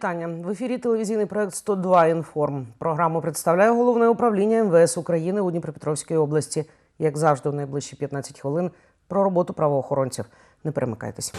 вітання. В ефірі телевізійний проект 102 інформ. Програму представляє головне управління МВС України у Дніпропетровській області. Як завжди, в найближчі 15 хвилин про роботу правоохоронців. Не перемикайтесь.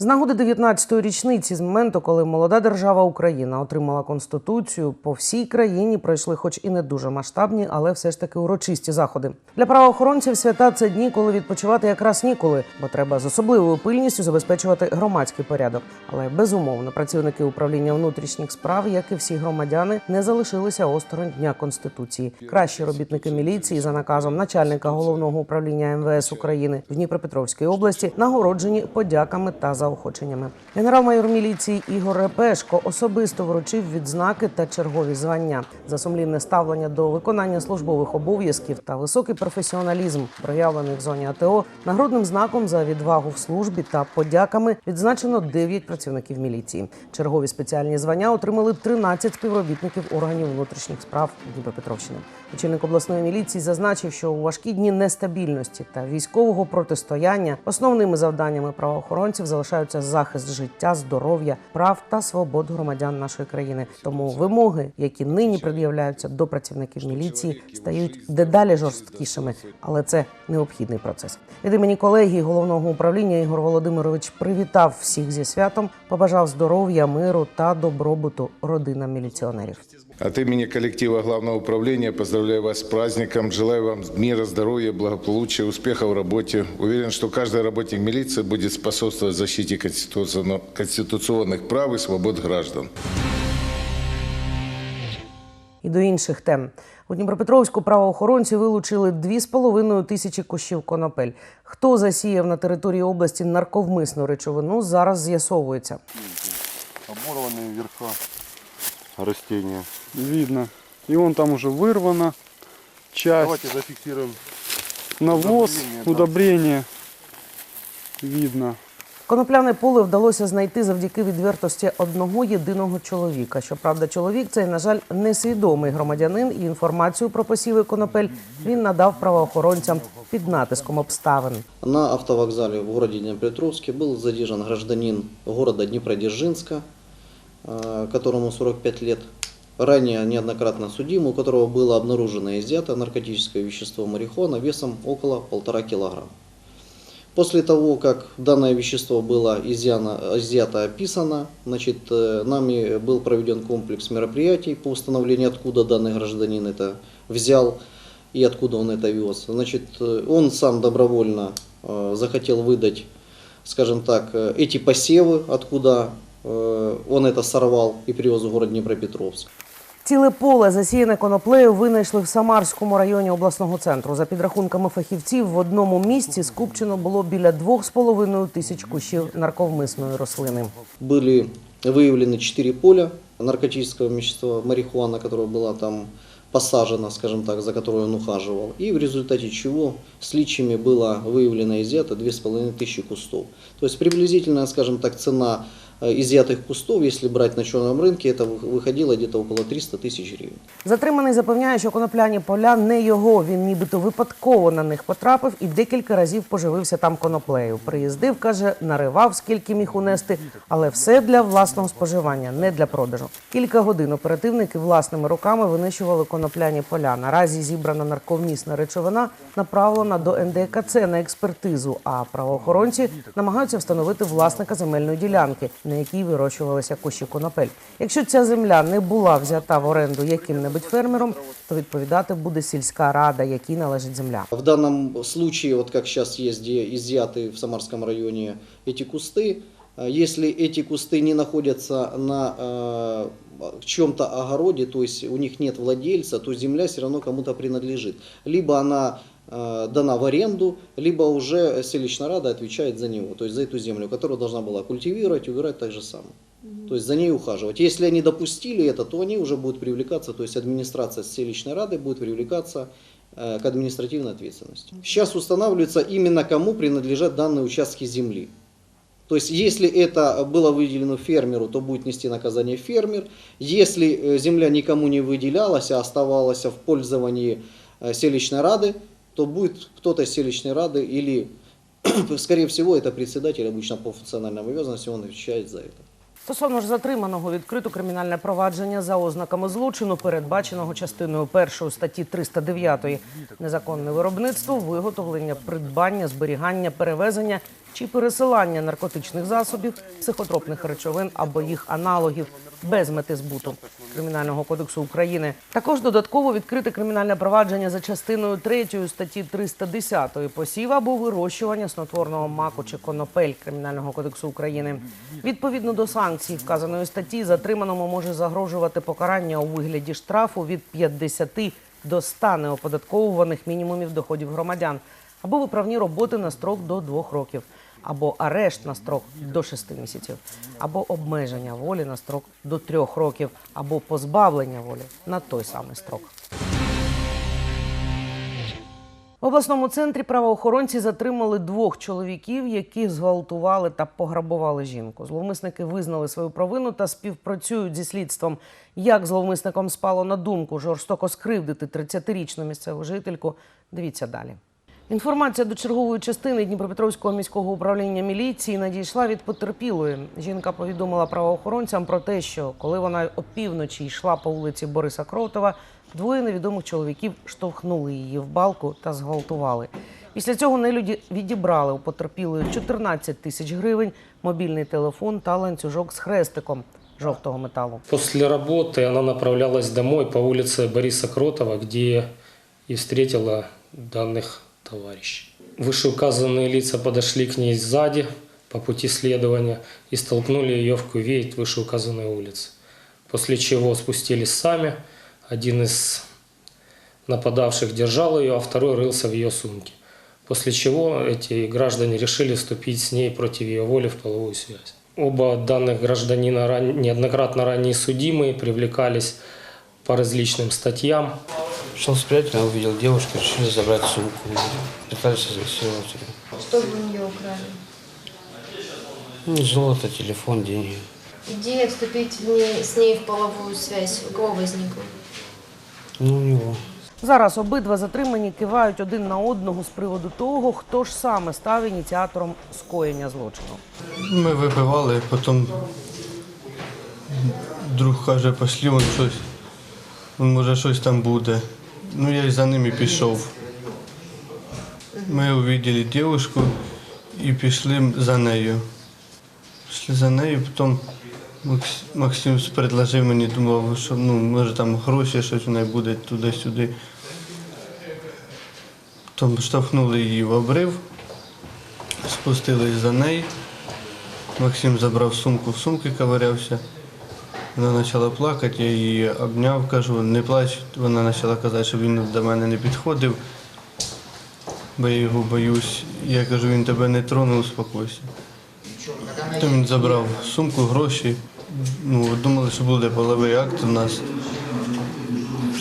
З нагоди 19-ї річниці з моменту, коли молода держава Україна отримала конституцію, по всій країні пройшли, хоч і не дуже масштабні, але все ж таки урочисті заходи. Для правоохоронців свята це дні, коли відпочивати якраз ніколи, бо треба з особливою пильністю забезпечувати громадський порядок. Але безумовно працівники управління внутрішніх справ, як і всі громадяни, не залишилися осторонь дня конституції. Кращі робітники міліції за наказом начальника головного управління МВС України в Дніпропетровській області нагороджені подяками та заохоченнями. Генерал-майор міліції Ігор Репешко особисто вручив відзнаки та чергові звання за сумлінне ставлення до виконання службових обов'язків та високий професіоналізм, проявлений в зоні АТО, нагрудним знаком за відвагу в службі та подяками відзначено 9 працівників міліції. Чергові спеціальні звання отримали 13 співробітників органів внутрішніх справ Дніпропетровщини. Очільник обласної міліції зазначив, що у важкі дні нестабільності та військового протистояння основними завданнями правоохоронців залишаються захист життя, здоров'я, прав та свобод громадян нашої країни. Тому вимоги, які нині пред'являються до працівників міліції, стають дедалі жорсткішими, але це необхідний процес. Від імені колегії головного управління Ігор Володимирович привітав всіх зі святом, побажав здоров'я, миру та добробуту родинам міліціонерів. От имени коллектива Главного управления поздравляю вас с праздником. Желаю вам мира, здоровья, благополучия, успеха в работе. Уверен, что каждый работник милиции будет способствовать защите конституционно- конституционных прав и свобод граждан. І до інших тем у Дніпропетровську правоохоронці вилучили 2,5 тисячі кущів конопель. Хто засіяв на території області нарковмисну речовину, зараз з'ясовується. оборванные верха растения. видно. И он там уже вырвана часть, Давайте зафиксируем. навоз, удобрение, да. удобрение. Видно. Конопляне поле вдалося знайти завдяки відвертості одного єдиного чоловіка. Щоправда, чоловік цей, на жаль, несвідомий громадянин, і інформацію про посіви конопель він надав правоохоронцям під натиском обставин. На автовокзале в городе Днепропетровске был задержан гражданин города Днепродзержинска, э, которому 45 лет, ранее неоднократно судим, у которого было обнаружено изъято наркотическое вещество марихуана весом около полтора килограмма. После того, как данное вещество было изъяно, изъято, описано, значит, э, нами был проведен комплекс мероприятий по установлению, откуда данный гражданин это взял и откуда он это вез. Значит, э, он сам добровольно э, захотел выдать, скажем так, э, эти посевы, откуда э, он это сорвал и привез в город Днепропетровск. Ціле поле засіяне коноплею винайшли в Самарському районі обласного центру. За підрахунками фахівців, в одному місці скупчено було біля 2,5 тисяч кущів нарковмисної рослини. Были выявлены четыре поля наркотического вещества марихуана, которая была там посажена, скажем так, за которой он ухаживал. И в результате чего с личиями было выявлено и изъято 2500 кустов. То есть приблизительная, скажем так, цена э, изъятых кустов, если брать на черном рынке, это вы- выходило где-то около 300 тысяч гривен. Затриманий запевняє, що конопляні поля не його. Він нібито випадково на них потрапив і декілька разів поживився там коноплею. Приїздив, каже, наривав скільки міг унести, але все для власного споживання, не для продажу. Кілька годин оперативники власними руками винищували конопляні поля. Наразі зібрана нарковмісна речовина направлена до НДКЦ на експертизу. А правоохоронці намагаються встановити власника земельної ділянки, на якій вирощувалися кущі конопель. Якщо ця земля не була взята в оренду яким-небудь фермером, то відповідати буде сільська рада, якій належить земля. В данном случае, вот как сейчас есть где изъяты в Самарском районе эти кусты, э, если эти кусты не находятся на э, чьем-то огороде, то есть у них нет владельца, то земля все равно кому-то принадлежит. Либо она э, дана в аренду, либо уже селищная рада отвечает за него, то есть за эту землю, которую должна была культивировать, убирать так же самое. То есть за ней ухаживать. Если они допустили это, то они уже будут привлекаться, то есть администрация селищной рады будет привлекаться э, к административной ответственности. Сейчас устанавливается именно кому принадлежат данные участки земли. То есть, если это было выделено фермеру, то будет нести наказание фермер. Если э, земля никому не выделялась, а оставалась в пользовании э, селищной рады, то будет кто-то из селищной рады или скорее всего, это председатель, обычно по функциональным обязанностям, он отвечает за это. Стосовно ж затриманого відкрито кримінальне провадження за ознаками злочину, передбаченого частиною першої статті 309 незаконне виробництво, виготовлення, придбання, зберігання, перевезення чи пересилання наркотичних засобів, психотропних речовин або їх аналогів без мети збуту кримінального кодексу України. Також додатково відкрите кримінальне провадження за частиною 3 статті 310 посів або вирощування снотворного маку чи конопель кримінального кодексу України. Відповідно до санкцій вказаної статті, затриманому може загрожувати покарання у вигляді штрафу від 50 до 100 неоподатковуваних мінімумів доходів громадян або виправні роботи на строк до 2 років, або арешт на строк до 6 місяців, або обмеження волі на строк до 3 років, або позбавлення волі на той самий строк. В обласному центрі правоохоронці затримали двох чоловіків, які зґвалтували та пограбували жінку. Зловмисники визнали свою провину та співпрацюють зі слідством. Як зловмисникам спало на думку жорстоко скривдити 30-річну місцеву жительку? Дивіться далі. Інформація до чергової частини Дніпропетровського міського управління міліції надійшла від потерпілої. Жінка повідомила правоохоронцям про те, що коли вона опівночі йшла по вулиці Бориса Кротова, двоє невідомих чоловіків штовхнули її в балку та зґвалтували. Після цього нелюді відібрали у потерпілої 14 тисяч гривень, мобільний телефон та ланцюжок з хрестиком жовтого металу. После работы она направлялась домой по улице Бориса Кротова, где и встретила данных товарищей. Вышеуказанные лица подошли к ней сзади по пути следования и столкнули ее в кювет вышеуказанной улицы. После чего спустились сами. Один из нападавших держал ее, а второй рылся в ее сумке. После чего эти граждане решили вступить с ней против ее воли в половую связь. Оба данных гражданина неоднократно ранее судимые привлекались по различным статьям. Шел с приятелем, увидел девушку, решили забрать сумку. Пытались изнасиловать ее. Что вы у нее украли? Ну, Золото, телефон, деньги. Идея вступить в ней- с ней в половую связь у кого возникла? Ну, у него. Зараз обидва затримані кивають один на одного з приводу того, хто ж саме став ініціатором скоєння злочину. Ми випивали, потім друг каже, пошли вон щось. Може щось там буде. Ну я за ними пішов. Ми увидели дівчинку і пішли за нею. Пішли за нею, потім Максим предложив мені, думав, що ну, може там гроші, щось у неї буде туди-сюди. Потім штовхнули її в обрив, спустились за нею. Максим забрав сумку, в сумки ковырявся. Вона почала плакати, я її обняв, кажу, не плач. Вона почала казати, що він до мене не підходив, бо я його боюсь. Я кажу, він тебе не тронув, успокойся. Потім він забрав сумку, гроші. Ну, думали, що буде половий акт у нас.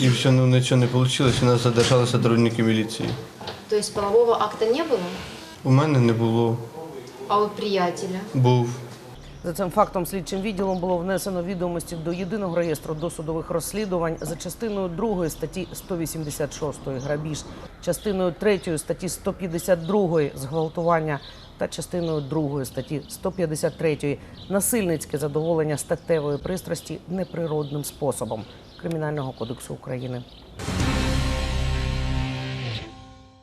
І все, ну нічого не вийшло, і нас задержали сотрудники міліції. То есть полового акта не было, У мене не було, а у приятеля? був. За цим фактом слідчим відділом було внесено відомості до єдиного реєстру досудових розслідувань за частиною 2 статті 186 грабіж, частиною 3 статті 152 зґвалтування та частиною 2 статті 153 насильницьке задоволення статевої пристрасті неприродним способом Кримінального кодексу України.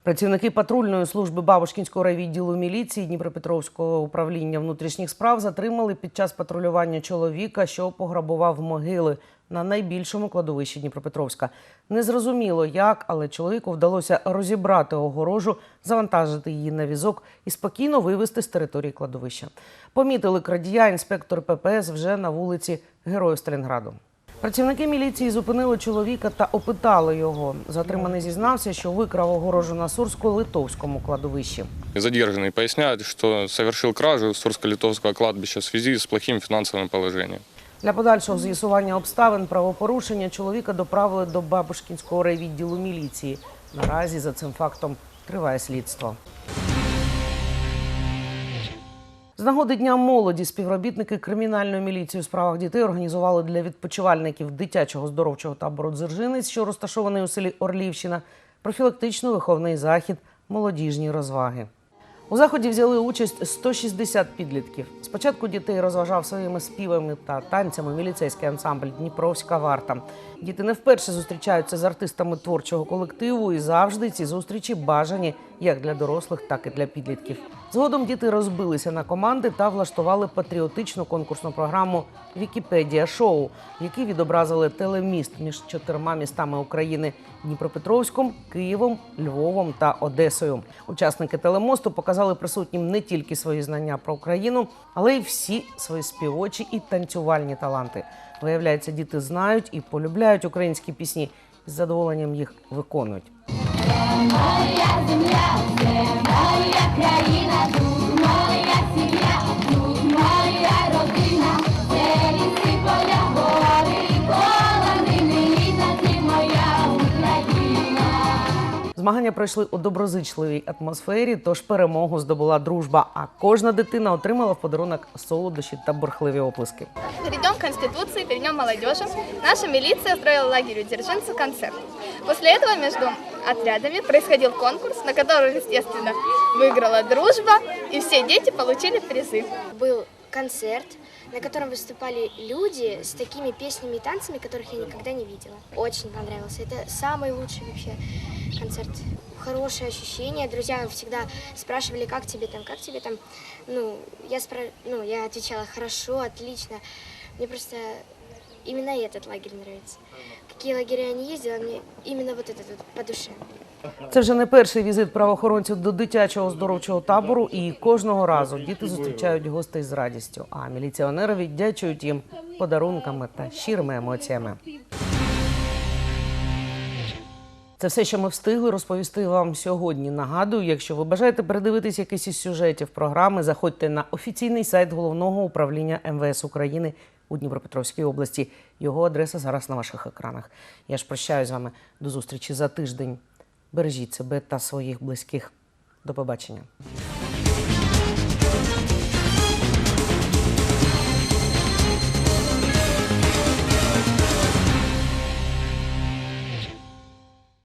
Працівники патрульної служби Бабушкінського райвідділу міліції Дніпропетровського управління внутрішніх справ затримали під час патрулювання чоловіка, що пограбував могили на найбільшому кладовищі Дніпропетровська. Незрозуміло як, але чоловіку вдалося розібрати огорожу, завантажити її на візок і спокійно вивезти з території кладовища. Помітили крадія інспектор ППС вже на вулиці Героїв Сталінграду. Працівники міліції зупинили чоловіка та опитали його. Затриманий зізнався, що викрав огорожу на Сурсько-Литовському кладовищі. Задержанный поясняет, что совершил кражу Сурско-Литовского кладбища в связи с плохим финансовым положением. Для подальшого з'ясування обставин правопорушення чоловіка доправили до Бабушкінського райвідділу міліції. Наразі за цим фактом триває слідство. З нагоди Дня молоді співробітники кримінальної міліції у справах дітей організували для відпочивальників дитячого здоровчого табору Дзержинець, що розташований у селі Орлівщина, профілактично-виховний захід, молодіжні розваги. У заході взяли участь 160 підлітків. Спочатку дітей розважав своїми співами та танцями міліцейський ансамбль Дніпровська варта. Діти не вперше зустрічаються з артистами творчого колективу, і завжди ці зустрічі бажані як для дорослих, так і для підлітків. Згодом діти розбилися на команди та влаштували патріотичну конкурсну програму Вікіпедія шоу, в якій відобразили телеміст між чотирма містами України Дніпропетровськом, Києвом, Львовом та Одесою. Учасники телемосту показали присутнім не тільки свої знання про Україну, але й всі свої співочі і танцювальні таланти. Виявляється, діти знають і полюбляють українські пісні з задоволенням їх виконують моя земля, це моя країна. Змагання пройшли у доброзичливій атмосфері, тож перемогу здобула дружба. А кожна дитина отримала в подарунок солодощі та бурхливі оплески. Перед Днем Конституции, перед Днем молодежи наша милиция устроила лагерю Дзержинцу концерт. После этого между отрядами происходил конкурс, на который, естественно, выиграла дружба, и все дети получили призы. Был концерт, на котором выступали люди с такими песнями и танцами, которых я никогда не видела. Очень понравился. Это самый лучший вообще концерт. Хорошее ощущение. Друзья всегда спрашивали, как тебе там, как тебе там. Ну, я, спра... ну, я отвечала, хорошо, отлично. Мне просто именно этот лагерь нравится. Какие лагеря я не ездила, мне именно вот этот вот по душе. Це вже не перший візит правоохоронців до дитячого оздоровчого табору, і кожного разу діти зустрічають гостей з радістю, а міліціонери віддячують їм подарунками та щирими емоціями. Це все, що ми встигли розповісти вам сьогодні. Нагадую, якщо ви бажаєте передивитись якийсь із сюжетів програми, заходьте на офіційний сайт головного управління МВС України у Дніпропетровській області. Його адреса зараз на ваших екранах. Я ж прощаюсь з вами до зустрічі за тиждень. Бережіть себе та своїх близьких. До побачення.